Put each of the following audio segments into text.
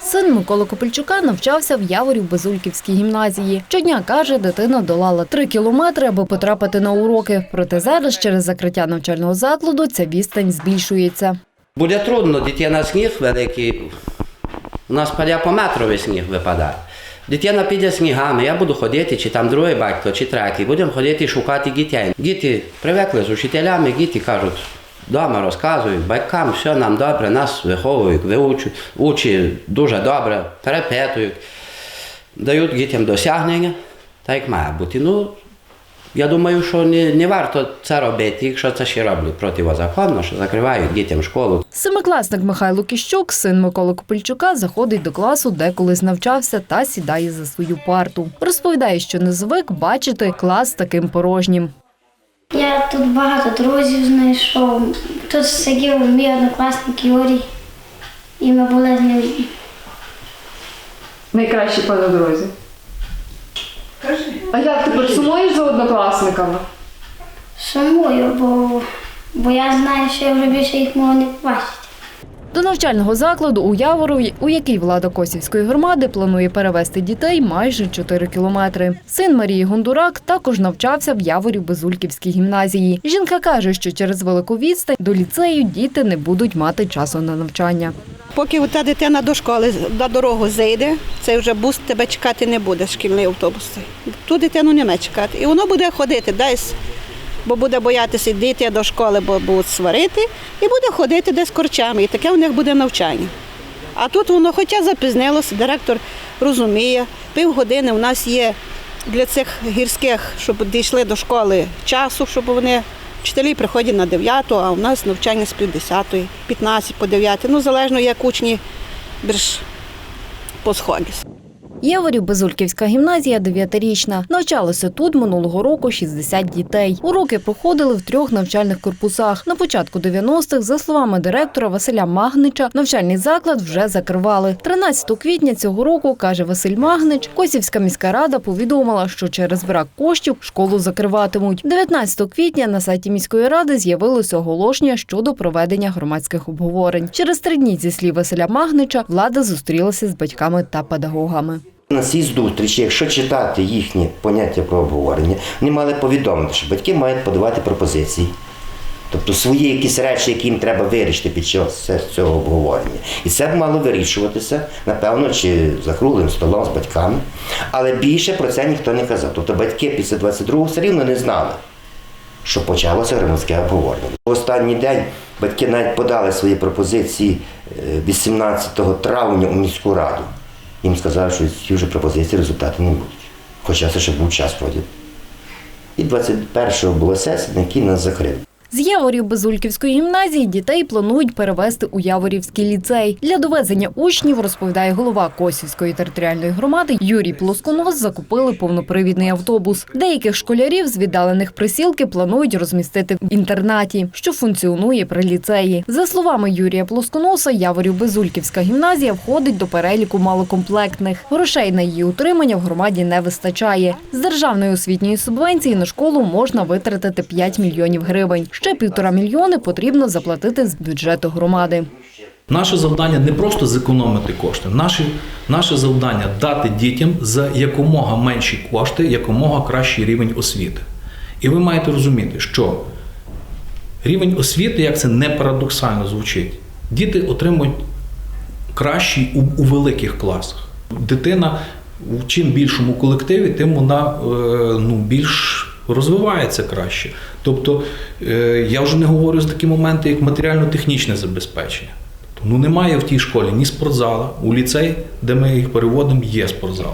Син Миколи Копельчука навчався в Яворів Безульківській гімназії. Щодня, каже, дитина долала три кілометри, аби потрапити на уроки. Проте зараз через закриття навчального закладу ця відстань збільшується. Буде трудно, дитина сніг великий. У нас паде по метрові сніг випадає. Дитина піде снігами, я буду ходити, чи там другий батько, чи третій. Будемо ходити шукати дітей. Діти привикли з учителями, діти кажуть, вдома розказують, батькам все нам добре, нас виховують, виучують, учать дуже добре, перепитують, дають дітям досягнення, так як має бути. Ну, я думаю, що не, не варто це робити, якщо це ще роблять протизаконно, що закривають дітям школу. Семикласник Михайло Кіщук, син Миколи Копельчука, заходить до класу, де колись навчався, та сідає за свою парту. Розповідає, що не звик бачити клас таким порожнім. Я тут багато друзів знайшов. Тут сидів мій однокласник Юрій, і ми були з ним. Найкращі по друзі. А як ти сумуєш за однокласниками? Сумую, бо, бо я знаю, що я вже більше їх можу не побачити. До навчального закладу у Яворові, у який влада Косівської громади планує перевести дітей майже 4 кілометри. Син Марії Гондурак також навчався в Яворі Безульківській гімназії. Жінка каже, що через велику відстань до ліцею діти не будуть мати часу на навчання. Поки та дитина до школи на дорогу зайде, цей вже бус тебе чекати не буде, шкільний автобус. Ту дитину нема чекати. І воно буде ходити десь, бо буде боятися йти до школи, бо будуть сварити, і буде ходити десь корчами. І таке у них буде навчання. А тут воно, хоча запізнилося, директор розуміє, півгодини у нас є для цих гірських, щоб дійшли до школи часу, щоб вони. Вчителі приходять на 9, а у нас навчання з пів 10, 15 по 9. Ну, залежно, як учні більш по сході. Безульківська гімназія дев'ятирічна. Навчалося тут минулого року 60 дітей. Уроки проходили в трьох навчальних корпусах. На початку 90-х, за словами директора Василя Магнича, навчальний заклад вже закривали. 13 квітня цього року, каже Василь Магнич, Косівська міська рада повідомила, що через брак коштів школу закриватимуть. 19 квітня на сайті міської ради з'явилося оголошення щодо проведення громадських обговорень. Через три дні, зі слів Василя Магнича, влада зустрілася з батьками та педагогами. На цій зустрічі, якщо читати їхні поняття про обговорення, вони мали повідомити, що батьки мають подавати пропозиції. Тобто свої якісь речі, які їм треба вирішити під час цього обговорення. І це б мало вирішуватися, напевно, чи за круглим столом з батьками. Але більше про це ніхто не казав. Тобто батьки після 22-го все рівно не знали, що почалося громадське обговорення. В останній день батьки навіть подали свої пропозиції е, 18 травня у міську раду. Їм сказали, що ці вже пропозиції результати не будуть. Хоча це ще був час потім. І 21-го було сесія, на якій нас закрили. З Яворів Безульківської гімназії дітей планують перевести у Яворівський ліцей. Для довезення учнів, розповідає голова Косівської територіальної громади Юрій Плосконос, закупили повнопривідний автобус. Деяких школярів з віддалених присілки планують розмістити в інтернаті, що функціонує при ліцеї. За словами Юрія Плосконоса, Яворів Безульківська гімназія входить до переліку малокомплектних. Грошей на її утримання в громаді не вистачає. З державної освітньої субвенції на школу можна витратити 5 мільйонів гривень. Ще півтора мільйони потрібно заплатити з бюджету громади. Наше завдання не просто зекономити кошти. Наше, наше завдання дати дітям за якомога менші кошти, якомога кращий рівень освіти. І ви маєте розуміти, що рівень освіти, як це не парадоксально звучить, діти отримують кращий у, у великих класах. Дитина в чим більшому колективі, тим вона е, ну, більш розвивається краще. Тобто е, я вже не говорю за такі моменти, як матеріально-технічне забезпечення. Ну немає в тій школі ні спортзала, у ліцей, де ми їх переводимо, є спортзал.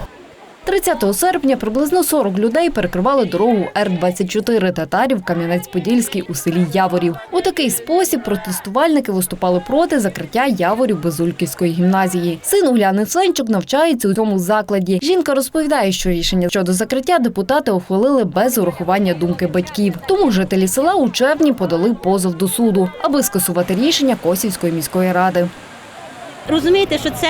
30 серпня приблизно 40 людей перекривали дорогу Р-24 татарів Кам'янець-Подільський у селі Яворів. У такий спосіб протестувальники виступали проти закриття Яворів Безульківської гімназії. Син Уляни Ценчук навчається у цьому закладі. Жінка розповідає, що рішення щодо закриття депутати ухвалили без урахування думки батьків. Тому жителі села у червні подали позов до суду, аби скасувати рішення Косівської міської ради. Розумієте, що це,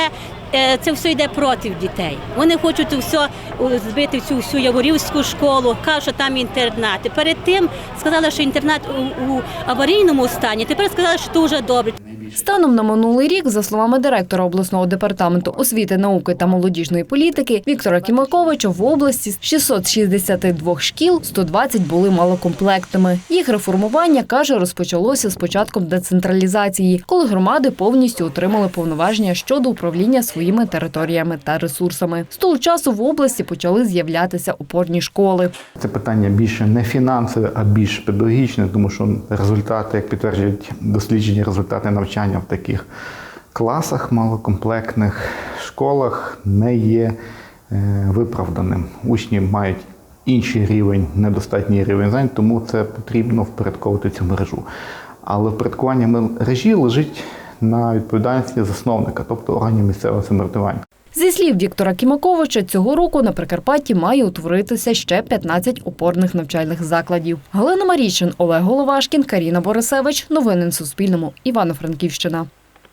це все йде проти дітей. Вони хочуть все збити цю всю яворівську школу, кажуть, що там інтернат. Перед тим сказали, що інтернат у, у аварійному стані. Тепер сказали, що це вже добре. Станом на минулий рік, за словами директора обласного департаменту освіти, науки та молодіжної політики Віктора Кімаковича, в області з 662 шкіл 120 були малокомплектними. Їх реформування каже розпочалося з початком децентралізації, коли громади повністю отримали повноваження щодо управління своїми територіями та ресурсами. З того часу в області почали з'являтися опорні школи. Це питання більше не фінансове, а більш педагогічне, тому що результати, як підтверджують дослідження, результати навчання в таких класах малокомплектних школах не є е, виправданим. Учні мають інший рівень, недостатній рівень знань, тому це потрібно впорядковувати цю мережу. Але впорядкування мережі лежить на відповідальності засновника, тобто органів місцевого самоврядування. Зі слів Віктора Кімаковича, цього року на Прикарпатті має утворитися ще 15 опорних навчальних закладів. Галина Марічин, Олег Головашкін, Каріна Борисевич. Новини на Суспільному. Івано-Франківщина.